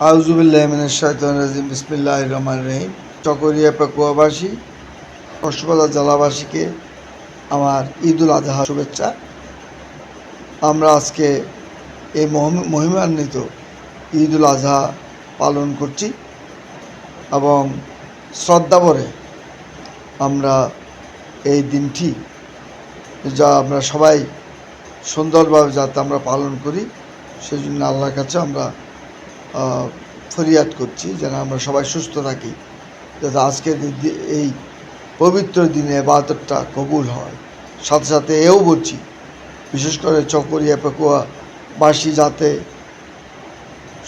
আউজুবিল্লাহমিনাজিম বিসমিল্লাহ রহমান রহিম। চকরিয়া পেকুয়াবাসী কক্সবাজার জেলাবাসীকে আমার ঈদুল আজহা শুভেচ্ছা। আমরা আজকে এই মহিম- মহিমান্বিত ঈদুল আজহা পালন করছি এবং শ্রদ্ধাভরে আমরা এই দিনটি যা আমরা সবাই সুন্দরভাবে যাতে আমরা পালন করি সেই জন্য আল্লাহর কাছে আমরা ফরিয়াদ করছি, যেন আমরা সবাই সুস্থ থাকি, যাতে আজকের এই পবিত্র দিনে বাদরটা কবুল হয়। সাথে সাথে এও বলছি, বিশেষ করে চকরিয়া পেকুয়াবাসী যাতে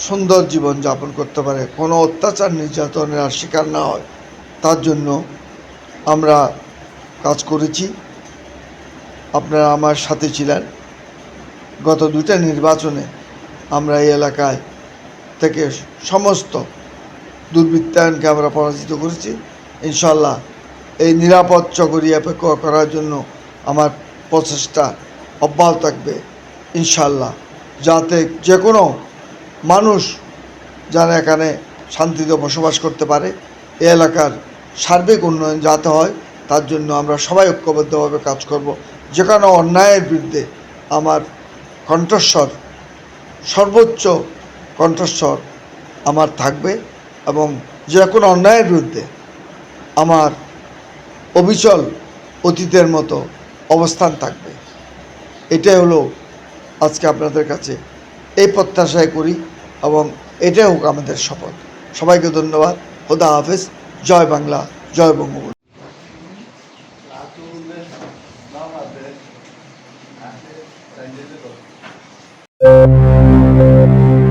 সুন্দর জীবন যাপন করতে পারে, কোনো অত্যাচার নির্যাতনের আর শিকার না হয়, তার জন্য আমরা কাজ করেছি। আপনারা আমার সাথে ছিলেন। গত দুটা নির্বাচনে আমরা এই এলাকায় থেকে সমস্ত দুর্বৃত্তায়নকে আমরা পরাজিত করেছি। ইনশাল্লাহ এই নিরাপদ চকরিয়া করার জন্য আমার প্রচেষ্টা অব্যাহত থাকবে ইনশাল্লাহ যাতে যে কোনো মানুষ যেন এখানে শান্তিতে বসবাস করতে পারে এ এলাকার সার্বিক উন্নয়ন যাতে হয়, তার জন্য আমরা সবাই ঐক্যবদ্ধভাবে কাজ করব। যে কোনো অন্যায়ের বিরুদ্ধে আমার কণ্ঠস্বর সর্বোচ্চ কণ্ঠস্বর আমার থাকবে এবং যে কোনো অন্যায়ের বিরুদ্ধে আমার অবিচল অতীতের মতো অবস্থান থাকবে। এটাই হলো আজকে আপনাদের কাছে এই প্রত্যাশায় করি এবং এটাই হোক আমাদের শপথ। সবাইকে ধন্যবাদ। খোদা হাফেজ। জয় বাংলা, জয় বঙ্গবন্ধু। Thank